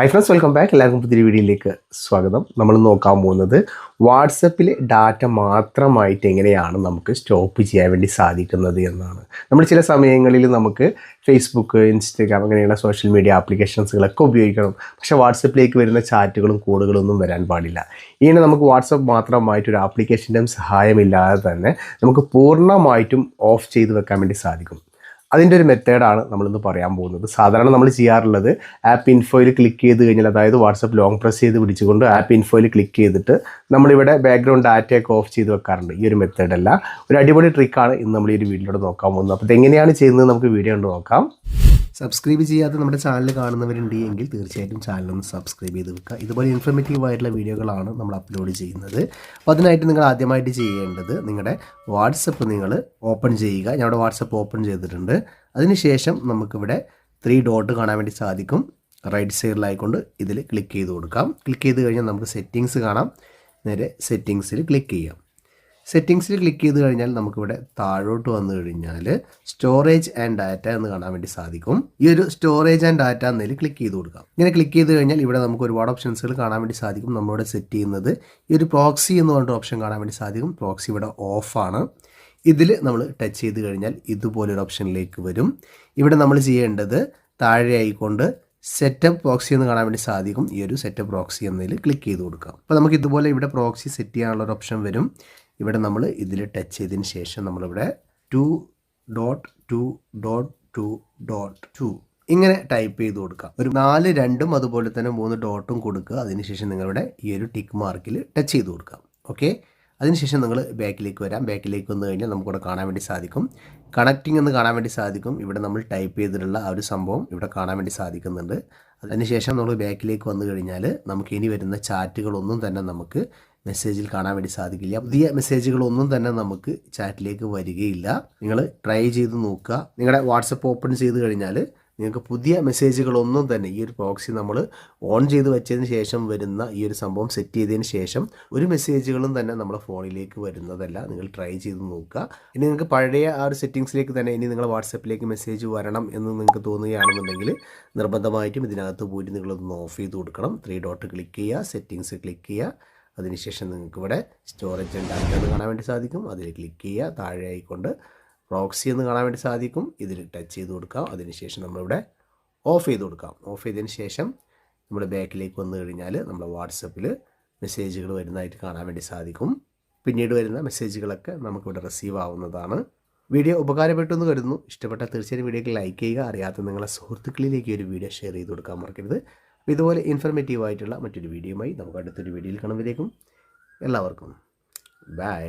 Hi friends welcome back എല്ലാവർക്കും പുതിയ വീഡിയോയിലേക്ക് സ്വാഗതം. നമ്മൾ നോക്കാൻ പോകുന്നത് വാട്സപ്പിൽ ഡാറ്റ മാത്രമായിട്ട് എങ്ങനെയാണ് നമുക്ക് സ്റ്റോപ്പ് ചെയ്യാൻ വേണ്ടി സാധിക്കുന്നത് എന്നാണ്. നമ്മൾ ചില സമയങ്ങളിൽ നമുക്ക് ഫേസ്ബുക്ക് ഇൻസ്റ്റഗ്രാം അങ്ങനെയുള്ള സോഷ്യൽ മീഡിയ ആപ്ലിക്കേഷൻസുകളൊക്കെ ഉപയോഗിക്കണം. പക്ഷേ വാട്സപ്പിലേക്ക് വരുന്ന ചാറ്റുകളും കോഡുകളും ഒന്നും വരാൻ പാടില്ല. ഇങ്ങനെ നമുക്ക് വാട്സപ്പ് മാത്രമായിട്ട് ഒരു ആപ്ലിക്കേഷന്റെയും സഹായമില്ലാതെ തന്നെ നമുക്ക് പൂർണമായിട്ടും ഓഫ് ചെയ്ത് വെക്കാൻ വേണ്ടി സാധിക്കും. അതിന്റെ ഒരു മെത്തേഡാണ് നമ്മളിന്ന് പറയാൻ പോകുന്നത്. സാധാരണ നമ്മൾ ചെയ്യാറുള്ളത് ആപ്പ് ഇൻഫോയിൽ ക്ലിക്ക് ചെയ്ത് കഴിഞ്ഞാൽ അതായത് വാട്സപ്പ് ലോങ് പ്രസ് ചെയ്ത് പിടിച്ചുകൊണ്ട് ആപ്പ് ഇൻഫോയിൽ ക്ലിക്ക് ചെയ്തിട്ട് നമ്മളിവിടെ ബാക്ക്ഗ്രൗണ്ട് ഡാറ്റയൊക്കെ ഓഫ് ചെയ്ത് വെക്കാറുണ്ട്. ഈ ഒരു മെത്തേഡല്ല. ഒരു അടിപൊളി ട്രിക്കാണ് ഇന്ന് നമ്മൾ ഈ ഒരു വീഡിയോയിലൂടെ നോക്കാൻ പോകുന്നത്. അപ്പോൾ ഇതെങ്ങനെയാണ് ചെയ്യുന്നത് നമുക്ക് വീഡിയോ കൊണ്ട് നോക്കാം. സബ്സ്ക്രൈബ് ചെയ്യാതെ നമ്മുടെ ചാനൽ കാണുന്നവരുണ്ട് എങ്കിൽ തീർച്ചയായിട്ടും ചാനലൊന്ന് സബ്സ്ക്രൈബ് ചെയ്ത് വെക്കുക. ഇതുപോലെ ഇൻഫർമേറ്റീവ് ആയിട്ടുള്ള വീഡിയോകളാണ് നമ്മൾ അപ്ലോഡ് ചെയ്യുന്നത്. അപ്പോൾ അതിനായിട്ട് നിങ്ങൾ ആദ്യമായിട്ട് ചെയ്യേണ്ടത് നിങ്ങളുടെ വാട്സപ്പ് നിങ്ങൾ ഓപ്പൺ ചെയ്യുക. ഞാൻ വാട്സപ്പ് ഓപ്പൺ ചെയ്തിട്ടുണ്ട്. അതിനുശേഷം നമുക്കിവിടെ ത്രീ ഡോട്ട് കാണാൻ വേണ്ടി സാധിക്കും. റൈറ്റ് സൈഡിലായിക്കൊണ്ട് ഇതിൽ ക്ലിക്ക് ചെയ്ത് കൊടുക്കാം. ക്ലിക്ക് ചെയ്ത് കഴിഞ്ഞാൽ നമുക്ക് സെറ്റിങ്സ് കാണാം. നേരെ സെറ്റിങ്സിൽ ക്ലിക്ക് ചെയ്യാം. സെറ്റിങ്സിൽ ക്ലിക്ക് ചെയ്ത് കഴിഞ്ഞാൽ നമുക്കിവിടെ താഴോട്ട് വന്നു കഴിഞ്ഞാൽ സ്റ്റോറേജ് ആൻഡ് ഡാറ്റ എന്ന് കാണാൻ വേണ്ടി സാധിക്കും. ഈ ഒരു സ്റ്റോറേജ് ആൻഡ് ഡാറ്റ എന്നതിൽ ക്ലിക്ക് ചെയ്ത് കൊടുക്കാം. ഇങ്ങനെ ക്ലിക്ക് ചെയ്ത് കഴിഞ്ഞാൽ ഇവിടെ നമുക്ക് ഒരുപാട് ഓപ്ഷൻസുകൾ കാണാൻ വേണ്ടി സാധിക്കും. നമ്മളിവിടെ സെറ്റ് ചെയ്യുന്നത് ഈ ഒരു പ്രോക്സി എന്ന് പറഞ്ഞ ഓപ്ഷൻ കാണാൻ വേണ്ടി സാധിക്കും. പ്രോക്സി ഇവിടെ ഓഫാണ് ഇതിൽ നമ്മൾ ടച്ച് ചെയ്ത് കഴിഞ്ഞാൽ ഇതുപോലൊരു ഓപ്ഷനിലേക്ക് വരും. ഇവിടെ നമ്മൾ ചെയ്യേണ്ടത് താഴെ ആയിക്കൊണ്ട് സെറ്റപ്പ് പ്രോക്സി എന്ന് കാണാൻ വേണ്ടി സാധിക്കും. ഈ ഒരു സെറ്റപ്പ് പ്രോക്സി എന്നതിൽ ക്ലിക്ക് ചെയ്ത് കൊടുക്കാം. അപ്പോൾ നമുക്ക് ഇതുപോലെ ഇവിടെ പ്രോക്സി സെറ്റ് ചെയ്യാനുള്ള ഒരു ഓപ്ഷൻ വരും. ഇവിടെ നമ്മൾ ഇതിൽ ടച്ച് ചെയ്തതിന് ശേഷം നമ്മളിവിടെ two dot two dot two dot two ഇങ്ങനെ ടൈപ്പ് ചെയ്ത് കൊടുക്കുക. ഒരു നാല് രണ്ടും അതുപോലെ തന്നെ മൂന്ന് ഡോട്ടും കൊടുക്കുക. അതിനുശേഷം നിങ്ങളുടെ ഈ ഒരു ടിക്ക് മാർക്കിൽ ടച്ച് ചെയ്ത് കൊടുക്കാം ഓക്കെ അതിനുശേഷം നിങ്ങൾ ബാക്കിലേക്ക് വരാം. ബാക്കിലേക്ക് വന്നു കഴിഞ്ഞാൽ നമുക്കിവിടെ കാണാൻ വേണ്ടി സാധിക്കും. കണക്റ്റിംഗ് എന്ന് കാണാൻ വേണ്ടി സാധിക്കും. ഇവിടെ നമ്മൾ ടൈപ്പ് ചെയ്തിട്ടുള്ള ആ ഒരു സംഭവം ഇവിടെ കാണാൻ വേണ്ടി സാധിക്കുന്നുണ്ട്. അതിനുശേഷം നമ്മൾ ബാക്കിലേക്ക് വന്നു കഴിഞ്ഞാൽ നമുക്ക് ഇനി വരുന്ന ചാറ്റുകളൊന്നും തന്നെ നമുക്ക് മെസ്സേജിൽ കാണാൻ വേണ്ടി സാധിക്കില്ല. പുതിയ മെസ്സേജുകളൊന്നും തന്നെ നമുക്ക് ചാറ്റിലേക്ക് വരികയില്ല. നിങ്ങൾ ട്രൈ ചെയ്ത് നോക്കുക. നിങ്ങളുടെ വാട്സപ്പ് ഓപ്പൺ ചെയ്ത് കഴിഞ്ഞാൽ നിങ്ങൾക്ക് പുതിയ മെസ്സേജുകളൊന്നും തന്നെ ഈ ഒരു പ്രോക്സി നമ്മൾ ഓൺ ചെയ്ത് വെച്ചതിന് ശേഷം വരുന്ന ഈ ഒരു സംഭവം സെറ്റ് ചെയ്തതിന് ശേഷം ഒരു മെസ്സേജുകളും തന്നെ നമ്മുടെ ഫോണിലേക്ക് വരുന്നതല്ല. നിങ്ങൾ ട്രൈ ചെയ്ത് നോക്കുക. ഇനി നിങ്ങൾക്ക് പഴയ ആ ഒരു സെറ്റിങ്സിലേക്ക് തന്നെ ഇനി നിങ്ങൾ വാട്സപ്പിലേക്ക് മെസ്സേജ് വരണം എന്ന് നിങ്ങൾക്ക് തോന്നുകയാണെന്നുണ്ടെങ്കിൽ നിർബന്ധമായിട്ടും ഇതിനകത്ത് പോയിട്ട് നിങ്ങളൊന്ന് ഓഫ് ചെയ്ത് കൊടുക്കണം. ത്രീ ഡോട്ട് ക്ലിക്ക് ചെയ്യുക. സെറ്റിങ്സ് ക്ലിക്ക് ചെയ്യുക. അതിനുശേഷം നിങ്ങൾക്ക് ഇവിടെ സ്റ്റോറേജ് ഉണ്ടാക്കിയെന്ന് കാണാൻ വേണ്ടി സാധിക്കും. അതിൽ ക്ലിക്ക് ചെയ്യുക. താഴെ ആയിക്കൊണ്ട് പ്രോക്സി എന്ന് കാണാൻ വേണ്ടി സാധിക്കും. ഇതിൽ ടച്ച് ചെയ്ത് കൊടുക്കാം. അതിനുശേഷം നമ്മളിവിടെ ഓഫ് ചെയ്ത് കൊടുക്കാം. ഓഫ് ചെയ്തതിന് ശേഷം നമ്മൾ ബാക്കിലേക്ക് വന്നു കഴിഞ്ഞാൽ നമ്മുടെ വാട്സപ്പിൽ മെസ്സേജുകൾ വരുന്നതായിട്ട് കാണാൻ വേണ്ടി സാധിക്കും. പിന്നീട് വരുന്ന മെസ്സേജുകളൊക്കെ നമുക്കിവിടെ റിസീവ് ആവുന്നതാണ്. വീഡിയോ ഉപകാരപ്പെട്ടു എന്ന് കരുതുന്നു. ഇഷ്ടപ്പെട്ട തീർച്ചയായും വീഡിയോക്ക് ലൈക്ക് ചെയ്യുക. അറിയാത്ത നിങ്ങളെ സുഹൃത്തുക്കളിലേക്ക് ഒരു വീഡിയോ ഷെയർ ചെയ്ത് കൊടുക്കാൻ മറക്കരുത്. ഇതുപോലെ ഇൻഫർമേറ്റീവ് ആയിട്ടുള്ള മറ്റൊരു വീഡിയോയുമായി നമുക്ക് അടുത്തൊരു വീഡിയോയിൽ കാണുമ്പോഴേക്കും എല്ലാവർക്കും. ബൈ